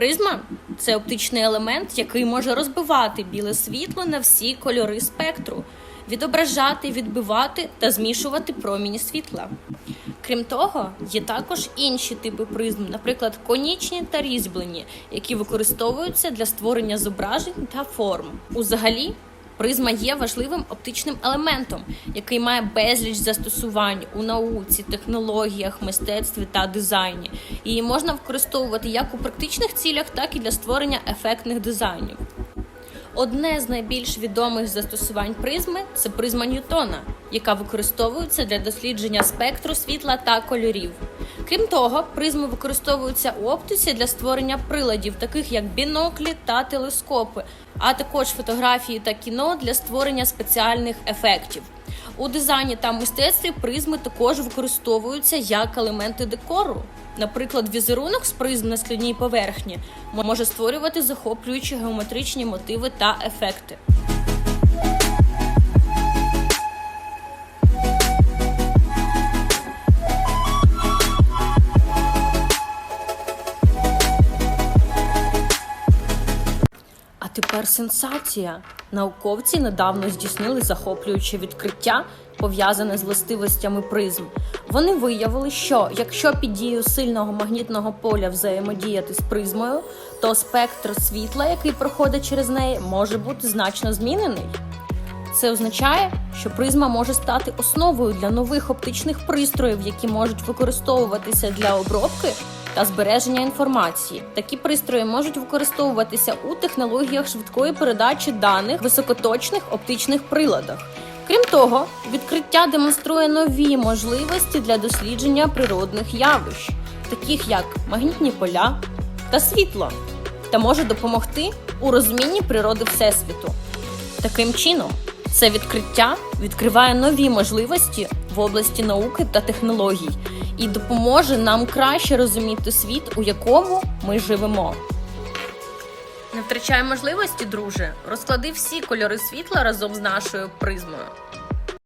Призма це оптичний елемент, який може розбивати біле світло на всі кольори спектру, відображати, відбивати та змішувати проміні світла. Крім того, є також інші типи призм, наприклад, конічні та різьблені, які використовуються для створення зображень та форм. Узагалі, призма є важливим оптичним елементом, який має безліч застосувань у науці, технологіях, мистецтві та дизайні. Її можна використовувати як у практичних цілях, так і для створення ефектних дизайнів. Одне з найбільш відомих застосувань призми це призма Ньютона, яка використовується для дослідження спектру світла та кольорів. Крім того, призми використовуються у оптиці для створення приладів, таких як біноклі та телескопи, а також фотографії та кіно для створення спеціальних ефектів. У дизайні та мистецтві призми також використовуються як елементи декору. Наприклад, візерунок з призм на скляній поверхні може створювати захоплюючі геометричні мотиви та ефекти. Тепер сенсація. Науковці недавно здійснили захоплююче відкриття, пов'язане з властивостями призм. Вони виявили, що якщо під дією сильного магнітного поля взаємодіяти з призмою, то спектр світла, який проходить через неї, може бути значно змінений. Це означає, що призма може стати основою для нових оптичних пристроїв, які можуть використовуватися для обробки та збереження інформації. Такі пристрої можуть використовуватися у технологіях швидкої передачі даних високоточних оптичних приладах. Крім того, відкриття демонструє нові можливості для дослідження природних явищ, таких як магнітні поля та світло, та може допомогти у розумінні природи Всесвіту. Таким чином, це відкриття відкриває нові можливості в області науки та технологій і допоможе нам краще розуміти світ, у якому ми живемо. Не втрачай можливості, друже. Розклади всі кольори світла разом з нашою призмою.